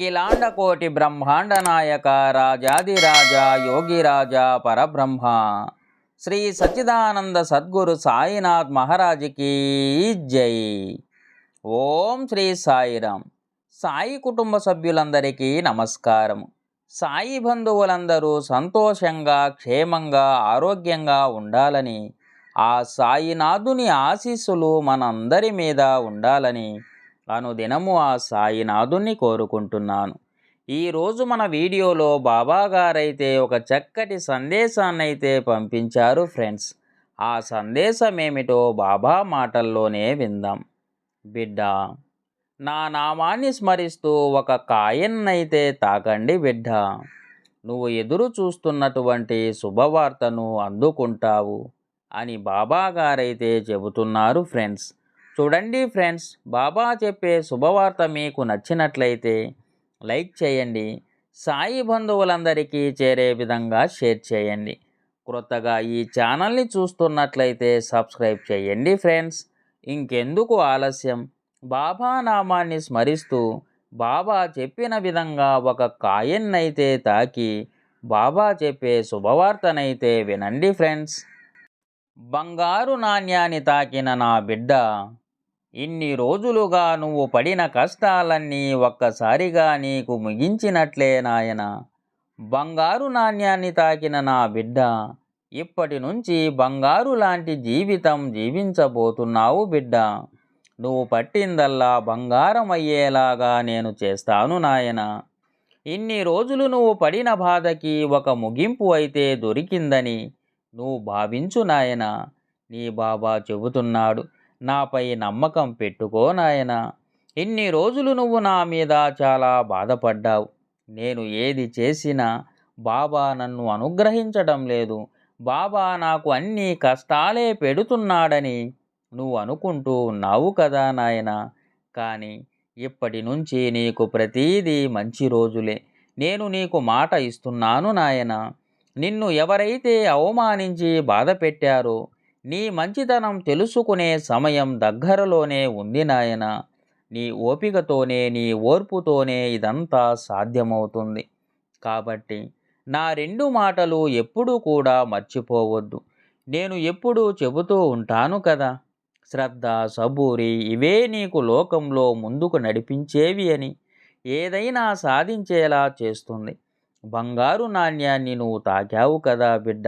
అఖిలాండ కోటి బ్రహ్మాండ నాయక రాజాదిరాజ యోగిరాజ పరబ్రహ్మ. శ్రీ సచ్చిదానంద సద్గురు సాయినాథ్ మహారాజుకి జై. ఓం శ్రీ సాయిరామ్ సాయి కుటుంబ సభ్యులందరికీ నమస్కారం సాయి బంధువులందరూ సంతోషంగా క్షేమంగా ఆరోగ్యంగా ఉండాలని ఆ సాయినాథుని ఆశీస్సులు మనందరి మీద ఉండాలని అనుదినము ఆ సాయినాథుణ్ణి కోరుకుంటున్నాను. ఈరోజు మన వీడియోలో బాబా గారైతే ఒక చక్కటి సందేశాన్ని అయితే పంపించారు ఫ్రెండ్స్. ఆ సందేశం ఏమిటో బాబా మాటల్లోనే విందాం. బిడ్డ నా నామాన్ని స్మరిస్తూ ఒక కాయన్నైతే తాకండి బిడ్డ. నువ్వు ఎదురు చూస్తున్నటువంటి శుభవార్తను అందుకుంటావు అని బాబా గారైతే చెబుతున్నారు ఫ్రెండ్స్. చూడండి ఫ్రెండ్స్ బాబా చెప్పే శుభవార్త మీకు నచ్చినట్లయితే లైక్ చేయండి సాయి బంధువులందరికీ చేరే విధంగా షేర్ చేయండి. క్రొత్తగా ఈ ఛానల్ని చూస్తున్నట్లయితే సబ్స్క్రైబ్ చేయండి ఫ్రెండ్స్. ఇంకెందుకు ఆలస్యం? బాబా నామాన్ని స్మరిస్తూ బాబా చెప్పిన విధంగా ఒక కాయన్నైతే తాకి బాబా చెప్పే శుభవార్తనైతే వినండి ఫ్రెండ్స్. బంగారు నాణ్యాన్ని తాకిన నా బిడ్డ ఇన్ని రోజులుగా నువ్వు పడిన కష్టాలన్నీ ఒక్కసారిగా నీకు ముగించినట్లే నాయన. బంగారు నాణ్యాన్ని తాకిన నా బిడ్డ ఇప్పటి నుంచి బంగారు లాంటి జీవితం జీవించబోతున్నావు బిడ్డ. నువ్వు పట్టిందల్లా బంగారం అయ్యేలాగా నేను చేస్తాను నాయన. ఇన్ని రోజులు నువ్వు పడిన బాధకి ఒక ముగింపు అయితే దొరికిందని నువ్వు భావించు నాయన నీ బాబా చెబుతున్నాడు. నాపై నమ్మకం పెట్టుకో నాయన. ఇన్ని రోజులు నువ్వు నా మీద చాలా బాధపడ్డావు. నేను ఏది చేసినా బాబా నన్ను అనుగ్రహించడం లేదు. బాబా నాకు అన్ని కష్టాలే పెడుతున్నాడని నువ్వు అనుకుంటూ ఉన్నావు కదా నాయన. కానీ ఇప్పటి నుంచి నీకు ప్రతీదీ మంచి రోజులే. నేను నీకు మాట ఇస్తున్నాను నాయన. నిన్ను ఎవరైతే అవమానించి బాధ పెట్టారో నీ మంచితనం తెలుసుకునే సమయం దగ్గరలోనే ఉంది నాయన. నీ ఓపికతోనే నీ ఓర్పుతోనే ఇదంతా సాధ్యమవుతుంది. కాబట్టి నా రెండు మాటలు ఎప్పుడూ కూడా మర్చిపోవద్దు. నేను ఎప్పుడూ చెబుతూ ఉంటాను కదా. శ్రద్ధ సబూరి ఇవే నీకు లోకంలో ముందుకు నడిపించేవి అని ఏదైనా సాధించేలా చేస్తుంది. బంగారు నాణ్యాన్ని నువ్వు తాకావు కదా బిడ్డ.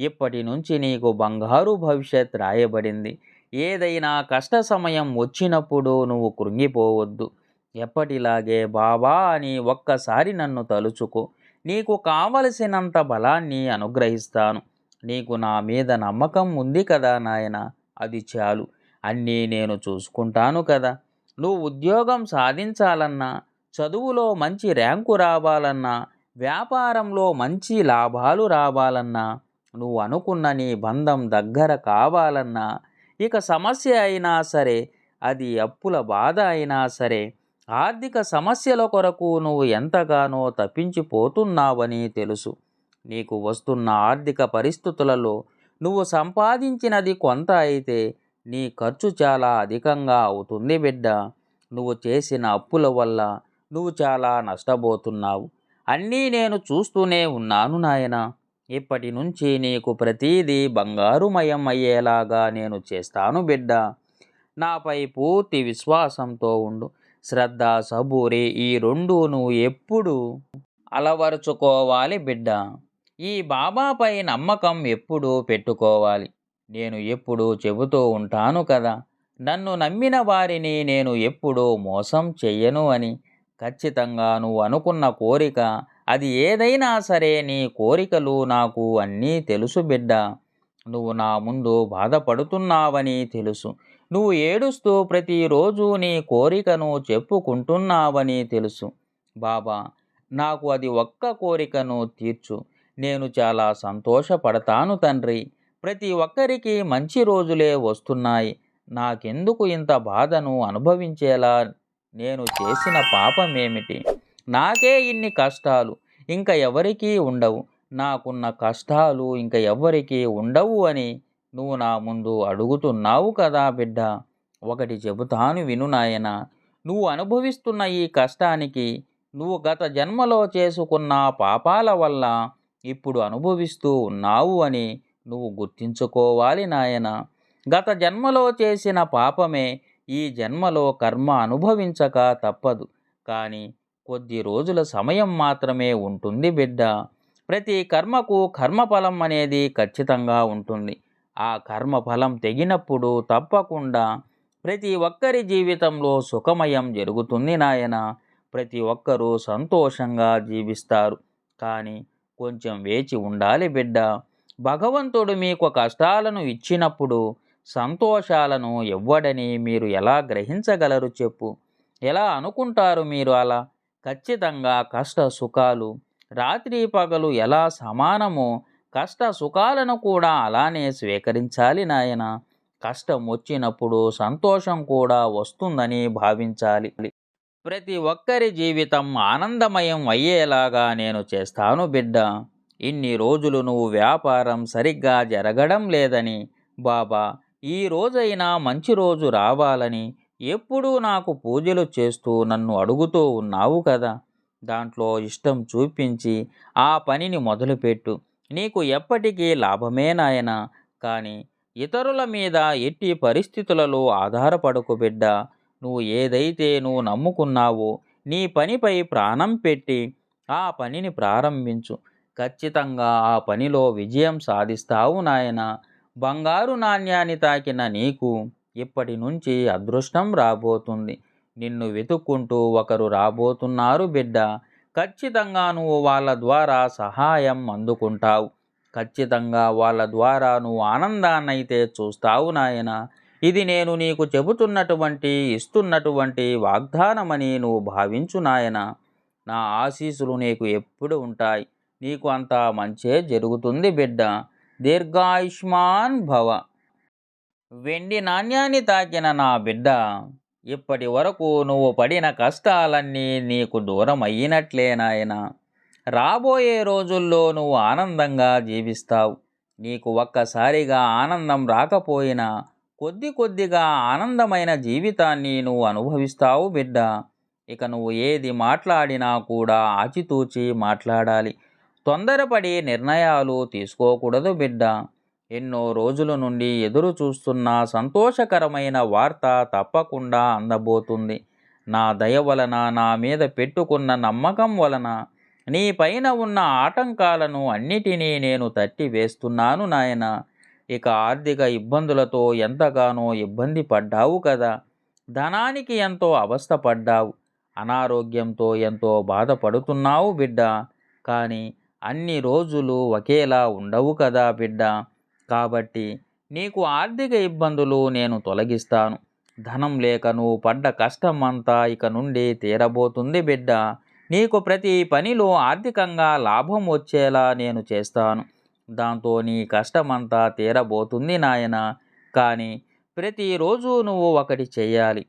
ఇప్పటి నుంచి నీకు బంగారు భవిష్యత్ రాయబడింది. ఏదైనా కష్ట సమయం వచ్చినప్పుడు నువ్వు కృంగిపోవద్దు. ఎప్పటిలాగే బాబా అని ఒక్కసారి నన్ను తలుచుకో. నీకు కావలసినంత బలాన్ని అనుగ్రహిస్తాను. నీకు నా మీద నమ్మకం ఉంది కదా నాయన? అది చాలు. అన్నీ నేను చూసుకుంటాను కదా? నువ్వు ఉద్యోగం సాధించాలన్నా చదువులో మంచి ర్యాంకు రావాలన్నా వ్యాపారంలో మంచి లాభాలు రావాలన్నా నువ్వు అనుకున్న నీ బంధం దగ్గర కావాలన్నా ఇక సమస్య అయినా సరే అది అప్పుల బాధ అయినా సరే ఆర్థిక సమస్యల కొరకు నువ్వు ఎంతగానో తప్పించిపోతున్నావని తెలుసు. నీకు వస్తున్న ఆర్థిక పరిస్థితులలో నువ్వు సంపాదించినది కొంత అయితే నీ ఖర్చు చాలా అధికంగా అవుతుంది బిడ్డ. నువ్వు చేసిన అప్పుల వల్ల నువ్వు చాలా నష్టపోతున్నావు. అన్నీ నేను చూస్తూనే ఉన్నాను నాయనా. ఇప్పటి నుంచి నీకు ప్రతీదీ బంగారుమయం అయ్యేలాగా నేను చేస్తాను బిడ్డ. నాపై పూర్తి విశ్వాసంతో ఉండు. శ్రద్ధ సబూరి ఈ రెండు నువ్వు ఎప్పుడు అలవరుచుకోవాలి బిడ్డ. ఈ బాబాపై నమ్మకం ఎప్పుడూ పెట్టుకోవాలి. నేను ఎప్పుడూ చెబుతూ ఉంటాను కదా. నన్ను నమ్మిన వారిని నేను ఎప్పుడూ మోసం చెయ్యను అని ఖచ్చితంగా నువ్వు అనుకున్న కోరిక అది ఏదైనా సరే నీ కోరికలు నాకు అన్నీ తెలుసు బిడ్డ. నువ్వు నా ముందు బాధపడుతున్నావని తెలుసు. నువ్వు ఏడుస్తూ ప్రతిరోజు నీ కోరికను చెప్పుకుంటున్నావని తెలుసు. బాబా నాకు అది ఒక్క కోరికను తీర్చు. నేను చాలా సంతోషపడతాను తండ్రి. ప్రతి ఒక్కరికి మంచి రోజులే వస్తున్నాయి. నాకెందుకు ఇంత బాధను అనుభవించేలా నేను చేసిన పాపమేమిటి? నాకే ఇన్ని కష్టాలు ఇంకా ఎవరికీ ఉండవు. నాకున్న కష్టాలు ఇంకా ఎవ్వరికీ ఉండవు అని నువ్వు నా ముందు అడుగుతున్నావు కదా బిడ్డ. ఒకటి చెబుతాను విను నాయన నువ్వు అనుభవిస్తున్న ఈ కష్టానికి నువ్వు గత జన్మలో చేసుకున్న పాపాల వల్ల ఇప్పుడు అనుభవిస్తూ ఉన్నావు అని నువ్వు గుర్తించుకోవాలి నాయన. గత జన్మలో చేసిన పాపమే ఈ జన్మలో కర్మ అనుభవించక తప్పదు. కానీ కొద్ది రోజుల సమయం మాత్రమే ఉంటుంది బిడ్డ. ప్రతి కర్మకు కర్మఫలం అనేది ఖచ్చితంగా ఉంటుంది. ఆ కర్మఫలం తెగినప్పుడు తప్పకుండా ప్రతి ఒక్కరి జీవితంలో సుఖమయం జరుగుతుంది నాయన. ప్రతి ఒక్కరూ సంతోషంగా జీవిస్తారు. కానీ కొంచెం వేచి ఉండాలి బిడ్డ. భగవంతుడు మీకు కష్టాలను ఇచ్చినప్పుడు సంతోషాలను ఇవ్వడని మీరు ఎలా గ్రహించగలరు చెప్పు. ఎలా అనుకుంటారు మీరు అలా? ఖచ్చితంగా కష్ట సుఖాలు రాత్రి పగలు ఎలా సమానమో కష్ట సుఖాలను కూడా అలానే స్వీకరించాలి నాయన. కష్టం వచ్చినప్పుడు సంతోషం కూడా వస్తుందని భావించాలి. ప్రతి ఒక్కరి జీవితం ఆనందమయం అయ్యేలాగా నేను చేస్తాను బిడ్డ. ఇన్ని రోజులు నువ్వు వ్యాపారం సరిగ్గా జరగడం లేదని బాబా ఈ రోజైనా మంచి రోజు రావాలని ఎప్పుడూ నాకు పూజలు చేస్తూ నన్ను అడుగుతూ ఉన్నావు కదా. దాంట్లో ఇష్టం చూపించి ఆ పనిని మొదలుపెట్టు. నీకు ఎప్పటికీ లాభమే నాయన. కానీ ఇతరుల మీద ఎట్టి పరిస్థితులలో ఆధారపడకు బిడ్డ. నువ్వు ఏదైతే నువ్వు నమ్ముకున్నావో నీ పనిపై ప్రాణం పెట్టి ఆ పనిని ప్రారంభించు. ఖచ్చితంగా ఆ పనిలో విజయం సాధిస్తావు నాయన. బంగారు నాణ్యాన్ని తాకిన నీకు ఇప్పటి నుంచి అదృష్టం రాబోతుంది. నిన్ను వెతుక్కుంటూ ఒకరు రాబోతున్నారు బిడ్డ. ఖచ్చితంగా నువ్వు వాళ్ళ ద్వారా సహాయం అందుకుంటావు. ఖచ్చితంగా వాళ్ళ ద్వారా నువ్వు ఆనందాన్నైతే చూస్తావు నాయన. ఇది నేను నీకు చెబుతున్నటువంటి ఇస్తున్నటువంటి వాగ్దానమని నువ్వు భావించు నాయన. నా ఆశీస్సులు నీకు ఎప్పుడు ఉంటాయి. నీకు అంత మంచే జరుగుతుంది బిడ్డ. దీర్ఘాయుష్మాన్ భవ. వెండి నాణ్యాన్ని తాకిన నా బిడ్డ ఇప్పటి వరకు నువ్వు పడిన కష్టాలన్నీ నీకు దూరం అయినట్లే నాయన. రాబోయే రోజుల్లో నువ్వు ఆనందంగా జీవిస్తావు. నీకు ఒక్కసారిగా ఆనందం రాకపోయినా కొద్ది కొద్దిగా ఆనందమైన జీవితాన్ని నువ్వు అనుభవిస్తావు బిడ్డ. ఇక నువ్వు ఏది మాట్లాడినా కూడా ఆచితూచి మాట్లాడాలి. తొందరపడి నిర్ణయాలు తీసుకోకూడదు బిడ్డ. ఎన్నో రోజుల నుండి ఎదురు చూస్తున్న సంతోషకరమైన వార్త తప్పకుండా అందబోతుంది. నా దయ వలన నా మీద పెట్టుకున్న నమ్మకం వలన నీ పైన ఉన్న ఆటంకాలను అన్నిటినీ నేను తట్టి వేస్తున్నాను నాయన. ఇక ఆర్థిక ఇబ్బందులతో ఎంతగానో ఇబ్బంది పడ్డావు కదా. ధనానికి ఎంతో అవస్థపడ్డావు అనారోగ్యంతో ఎంతో బాధపడుతున్నావు బిడ్డ. కానీ అన్ని రోజులు ఒకేలా ఉండవు కదా బిడ్డ. కాబట్టి నీకు ఆర్థిక ఇబ్బందులు నేను తొలగిస్తాను. ధనం లేక నువ్వు పడ్డ కష్టం అంతా ఇక నుండి తీరబోతుంది బిడ్డ. నీకు ప్రతి పనిలో ఆర్థికంగా లాభం వచ్చేలా నేను చేస్తాను. దాంతో నీ కష్టమంతా తీరబోతుంది నాయన. కానీ ప్రతిరోజు నువ్వు ఒకటి చేయాలి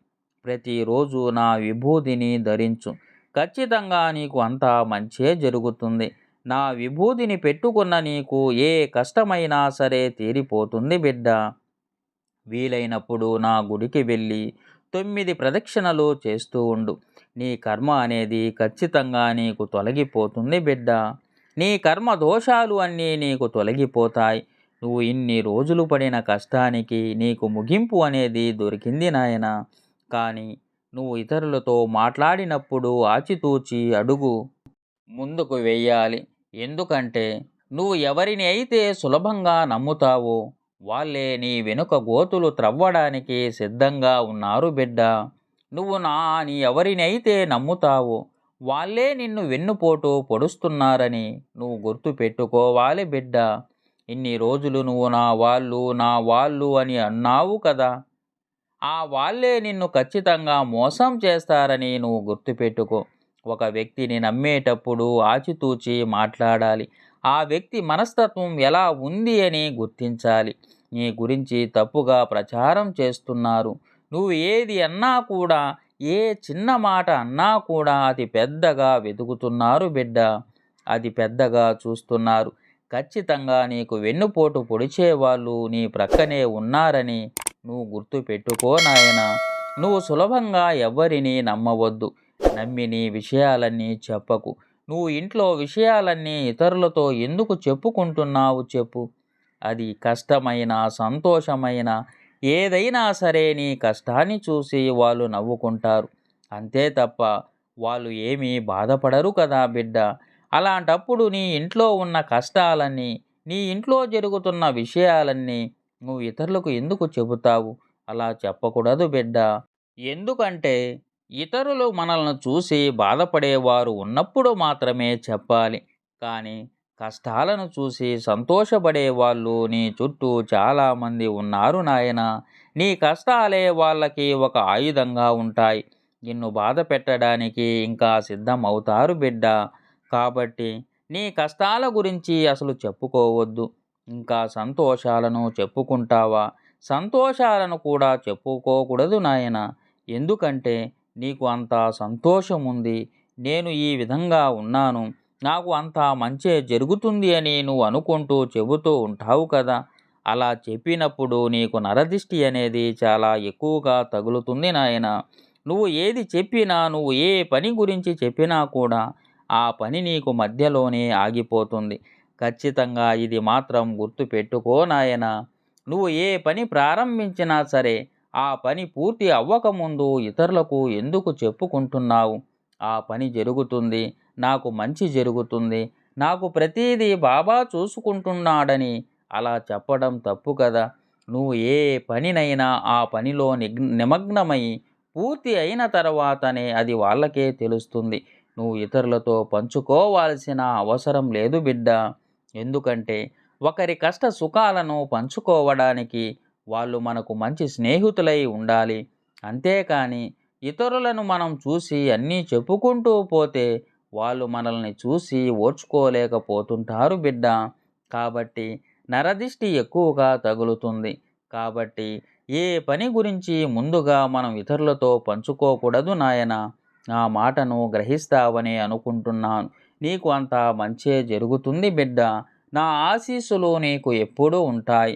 ప్రతిరోజు నా విభూతిని ధరించు. ఖచ్చితంగా నీకు అంతా మంచే జరుగుతుంది. నా విభూతిని పెట్టుకున్న నీకు ఏ కష్టమైనా సరే తీరిపోతుంది బిడ్డ. వీలైనప్పుడు నా గుడికి వెళ్ళి తొమ్మిది ప్రదక్షిణలు చేస్తూ ఉండు. నీ కర్మ అనేది ఖచ్చితంగా నీకు తొలగిపోతుంది బిడ్డ. నీ కర్మ దోషాలు అన్నీ నీకు తొలగిపోతాయి. నువ్వు ఇన్ని రోజులు పడిన కష్టానికి నీకు ముగింపు అనేది దొరికింది నాయన. కానీ నువ్వు ఇతరులతో మాట్లాడినప్పుడు ఆచితూచి అడుగు. ముందుకు వెయ్యాలి. ఎందుకంటే నువ్వు ఎవరిని అయితే సులభంగా నమ్ముతావో వాళ్ళే నీ వెనుక గోతులు త్రవ్వడానికి సిద్ధంగా ఉన్నారు బిడ్డ. నువ్వు నా నీ ఎవరినైతే నమ్ముతావో వాళ్ళే నిన్ను వెన్నుపోటు పొడుస్తున్నారని నువ్వు గుర్తుపెట్టుకోవాలి బిడ్డ. ఇన్ని రోజులు నువ్వు నా వాళ్ళు నా వాళ్ళు అని అన్నావు కదా. ఆ వాళ్ళే నిన్ను ఖచ్చితంగా మోసం చేస్తారని నువ్వు గుర్తుపెట్టుకో ఒక వ్యక్తిని నమ్మేటప్పుడు ఆచితూచి మాట్లాడాలి. ఆ వ్యక్తి మనస్తత్వం ఎలా ఉంది అని గుర్తించాలి. నీ గురించి తప్పుగా ప్రచారం చేస్తున్నారు. నువ్వు ఏది అన్నా కూడా ఏ చిన్న మాట అన్నా కూడా అది పెద్దగా వెతుకుతున్నారు బిడ్డ. అది పెద్దగా చూస్తున్నారు. ఖచ్చితంగా నీకు వెన్నుపోటు పొడిచేవాళ్ళు నీ ప్రక్కనే ఉన్నారని నువ్వు గుర్తు పెట్టుకో నాయన. నువ్వు సులభంగా ఎవ్వరిని నమ్మవద్దు. నమ్మి నీ విషయాలన్నీ చెప్పకు. నువ్వు ఇంట్లో విషయాలన్నీ ఇతరులతో ఎందుకు చెప్పుకుంటున్నావు చెప్పు. అది కష్టమైన సంతోషమైన ఏదైనా సరే నీ కష్టాన్ని చూసి వాళ్ళు నవ్వుకుంటారు. అంతే తప్ప వాళ్ళు ఏమీ బాధపడరు కదా బిడ్డ. అలాంటప్పుడు నీ ఇంట్లో ఉన్న కష్టాలన్నీ నీ ఇంట్లో జరుగుతున్న విషయాలన్నీ నువ్వు ఇతరులకు ఎందుకు చెబుతావు? అలా చెప్పకూడదు బిడ్డ. ఎందుకంటే ఇతరులు మనల్ని చూసి బాధపడేవారు ఉన్నప్పుడు మాత్రమే చెప్పాలి. కానీ కష్టాలను చూసి సంతోషపడే వాళ్ళు నీ చుట్టూ చాలామంది ఉన్నారు నాయన. నీ కష్టాలే వాళ్ళకి ఒక ఆయుధంగా ఉంటాయి. నిన్ను బాధ పెట్టడానికి ఇంకా సిద్ధం అవుతారు బిడ్డ. కాబట్టి నీ కష్టాల గురించి అసలు చెప్పుకోవద్దు. ఇంకా సంతోషాలను చెప్పుకుంటావా? సంతోషాలను కూడా చెప్పుకోకూడదు నాయన. ఎందుకంటే నీకు అంత సంతోషం ఉంది నేను ఈ విధంగా ఉన్నాను. నాకు అంత మంచే జరుగుతుంది అని నువ్వు అనుకుంటూ చెబుతూ ఉంటావు కదా. అలా చెప్పినప్పుడు నీకు నరదిష్టి అనేది చాలా ఎక్కువగా తగులుతుంది నాయన. నువ్వు ఏది చెప్పినా నువ్వు ఏ పని గురించి చెప్పినా కూడా ఆ పని నీకు మధ్యలోనే ఆగిపోతుంది. ఖచ్చితంగా ఇది మాత్రం గుర్తుపెట్టుకో నాయన. నువ్వు ఏ పని ప్రారంభించినా సరే ఆ పని పూర్తి అవ్వకముందు ఇతరులకు ఎందుకు చెప్పుకుంటున్నావు? ఆ పని జరుగుతుంది నాకు మంచి జరుగుతుంది నాకు ప్రతీదీ బాబా చూసుకుంటున్నాడని అలా చెప్పడం తప్పు కదా. నువ్వు ఏ పనినైనా ఆ పనిలో నిగ్ నిమగ్నమై పూర్తి అయిన తర్వాతనే అది వాళ్ళకే తెలుస్తుంది. నువ్వు ఇతరులతో పంచుకోవాల్సిన అవసరం లేదు బిడ్డ. ఎందుకంటే ఒకరి కష్ట సుఖాలను పంచుకోవడానికి వాళ్ళు మనకు మంచి స్నేహితులై ఉండాలి. అంతేకాని ఇతరులను మనం చూసి అన్నీ చెప్పుకుంటూ పోతే వాళ్ళు మనల్ని చూసి ఓర్చుకోలేకపోతుంటారు బిడ్డ. కాబట్టి నరదిష్టి ఎక్కువగా తగులుతుంది. కాబట్టి ఏ పని గురించి ముందుగా మనం ఇతరులతో పంచుకోకూడదు నాయన. నా మాటను గ్రహిస్తావని అనుకుంటున్నాను. నీకు అంత మంచే జరుగుతుంది బిడ్డ. నా ఆశీస్సులు నీకు ఎప్పుడూ ఉంటాయి.